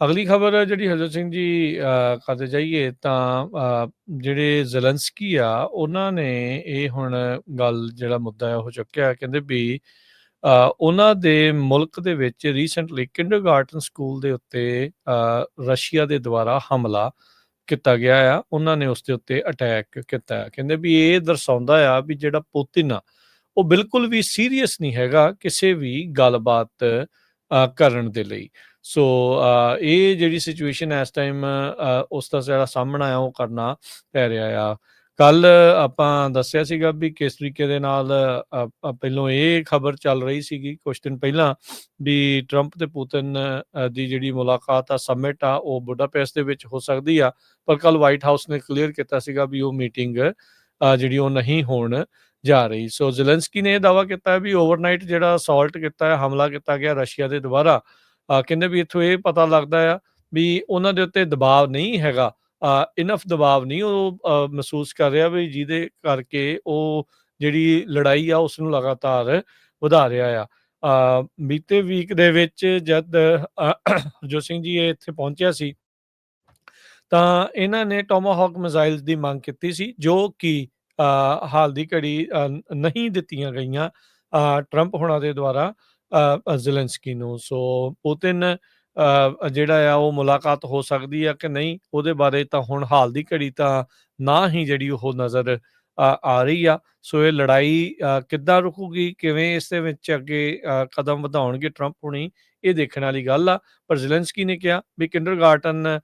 ਅਗਲੀ ਖਬਰ ਜਿਹੜੀ ਹਰਜੋਤ ਸਿੰਘ ਜੀ ਕਰਦੇ ਜਾਈਏ ਤਾਂ ਜਿਹੜੇ ਜ਼ੈਲੈਂਸਕੀ ਆ ਉਹਨਾਂ ਨੇ ਇਹ ਹੁਣ ਗੱਲ ਜਿਹੜਾ ਮੁੱਦਾ ਹੈ ਉਹ ਚੁੱਕਿਆ ਕਹਿੰਦੇ ਵੀ ਉਹਨਾਂ ਦੇ ਮੁਲਕ ਦੇ ਵਿੱਚ ਰੀਸੈਂਟਲੀ ਕਿੰਡਰਗਾਰਟਨ ਸਕੂਲ ਦੇ ਉੱਤੇ ਅ, ਰਸ਼ੀਆ ਦੇ ਦੁਆਰਾ ਹਮਲਾ ਕੀਤਾ ਗਿਆ ਆ ਉਹਨਾਂ ਨੇ ਉਸ ਦੇ ਉੱਤੇ ਅਟੈਕ ਕੀਤਾ ਹੈ। ਕਹਿੰਦੇ ਵੀ ਇਹ ਦਰਸਾਉਂਦਾ ਆ ਵੀ ਜਿਹੜਾ ਪੁਤਿਨ ਆ ਉਹ ਬਿਲਕੁਲ ਵੀ ਸੀਰੀਅਸ ਨਹੀਂ ਹੈਗਾ ਕਿਸੇ ਵੀ ਗੱਲਬਾਤ ਕਰਨ ਦੇ ਲਈ ਸੋ ਇਹ ਜਿਹੜੀ ਸਿਚੁਏਸ਼ਨ ਇਸ ਟਾਈਮ ਉਸ ਦਾ ਜਿਹੜਾ ਸਾਹਮਣਾ ਆ ਉਹ ਕਰਨਾ ਪੈ ਰਿਹਾ ਆ। ਕੱਲ ਆਪਾਂ ਦੱਸਿਆ ਸੀਗਾ ਵੀ ਕਿਸ ਤਰੀਕੇ ਦੇ ਨਾਲ ਪਹਿਲੋਂ ਇਹ ਖਬਰ ਚੱਲ ਰਹੀ ਸੀਗੀ ਕੁਝ ਦਿਨ ਪਹਿਲਾਂ ਵੀ ਟਰੰਪ ਤੇ ਪੁਤਿਨ ਦੀ ਜਿਹੜੀ ਮੁਲਾਕਾਤ ਆ ਸਮਿਟ ਆ, ਉਹ ਬੁਡਾਪੈਸਟ ਦੇ ਵਿੱਚ ਹੋ ਸਕਦੀ ਆ। ਪਰ ਕੱਲ ਵਾਈਟ ਹਾਊਸ ਨੇ ਕਲੀਅਰ ਕੀਤਾ ਸੀਗਾ ਵੀ ਉਹ ਮੀਟਿੰਗ ਜਿਹੜੀ ਉਹ ਨਹੀਂ ਹੋਣ ਜਾ ਰਹੀ। ਸੋ ਜ਼ੈਲੈਂਸਕੀ ਨੇ ਇਹ ਦਾਵਾ ਕੀਤਾ ਵੀ ਓਵਰਨਾਈਟ ਜਿਹੜਾ ਅਸਾਲਟ ਕੀਤਾ ਹੈ ਹਮਲਾ ਕੀਤਾ ਗਿਆ ਰਸ਼ੀਆ ਦੇ ਦੁਆਰਾ ਕਹਿੰਦੇ ਵੀ ਇੱਥੋਂ ਇਹ ਪਤਾ ਲੱਗਦਾ ਆ ਵੀ ਉਹਨਾਂ ਦੇ ਉੱਤੇ ਦਬਾਅ ਨਹੀਂ ਹੈਗਾ। ਇਨਫ ਦਬਾਅ ਨਹੀਂ ਉਹ ਮਹਿਸੂਸ ਕਰ ਰਿਹਾ ਵੀ ਜਿਹਦੇ ਕਰਕੇ ਉਹ ਜਿਹੜੀ ਲੜਾਈ ਆ ਉਸ ਨੂੰ ਲਗਾਤਾਰ ਵਧਾ ਰਿਹਾ ਆ। ਬੀਤੇ ਵੀਕ ਦੇ ਵਿੱਚ ਜਦ ਅ, ਸਿੰਘ ਜੀ ਇਹ ਇੱਥੇ ਪਹੁੰਚਿਆ ਸੀ ਤਾਂ ਇਹਨਾਂ ਨੇ ਟੋਮਾਹੌਕ ਮਿਜ਼ਾਈਲਸ ਦੀ ਮੰਗ ਕੀਤੀ ਸੀ ਜੋ ਕਿ ਅ, ਹਾਲ ਦੀ ਘੜੀ ਅ, ਨਹੀਂ ਦਿੱਤੀਆਂ ਗਈਆਂ ਅ, ਟਰੰਪ ਹੋਣਾ ਦੇ ਦੁਆਰਾ। ਜ਼ੈਲੈਂਸਕੀ ਨੂੰ। ਸੋ ਪੁਤਿਨ ਅ, ਜਿਹੜਾ ਆ ਉਹ ਮੁਲਾਕਾਤ ਹੋ ਸਕਦੀ ਆ ਕਿ ਨਹੀਂ ਉਹਦੇ ਬਾਰੇ ਤਾਂ ਹੁਣ ਹਾਲ ਦੀ ਘੜੀ ਤਾਂ ਨਾ ਹੀ ਜਿਹੜੀ ਉਹ ਨਜ਼ਰ ਆ ਰਹੀ ਆ। ਸੋ ਇਹ ਲੜਾਈ ਕਿੱਦਾਂ ਰੁਕੂਗੀ ਕਿਵੇਂ ਇਸ ਦੇ ਵਿੱਚ ਅੱਗੇ ਕਦਮ ਵਧਾਉਣਗੇ ਟਰੰਪ ਹੁਣੀ ਇਹ ਦੇਖਣ ਵਾਲੀ ਗੱਲ ਆ। ਪਰ ਜ਼ੈਲੈਂਸਕੀ ਨੇ ਕਿਹਾ ਵੀ ਕਿੰਡਰਗਾਰਟਨ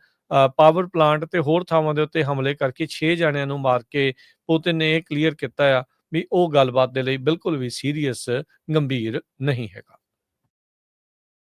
ਪਾਵਰ ਪਲਾਂਟ ਤੇ ਹੋਰ ਥਾਵਾਂ ਦੇ ਉੱਤੇ ਹਮਲੇ ਕਰਕੇ 6 ਜਣਿਆਂ ਨੂੰ ਮਾਰ ਕੇ ਪੁਤਿਨ ਨੇ ਇਹ ਕਲੀਅਰ ਕੀਤਾ ਆ। ਵੀ ਉਹ ਗੱਲਬਾਤ ਦੇ ਲਈ ਬਿਲਕੁਲ ਵੀ ਸੀਰੀਅਸ ਗੰਭੀਰ ਨਹੀਂ ਹੈਗਾ।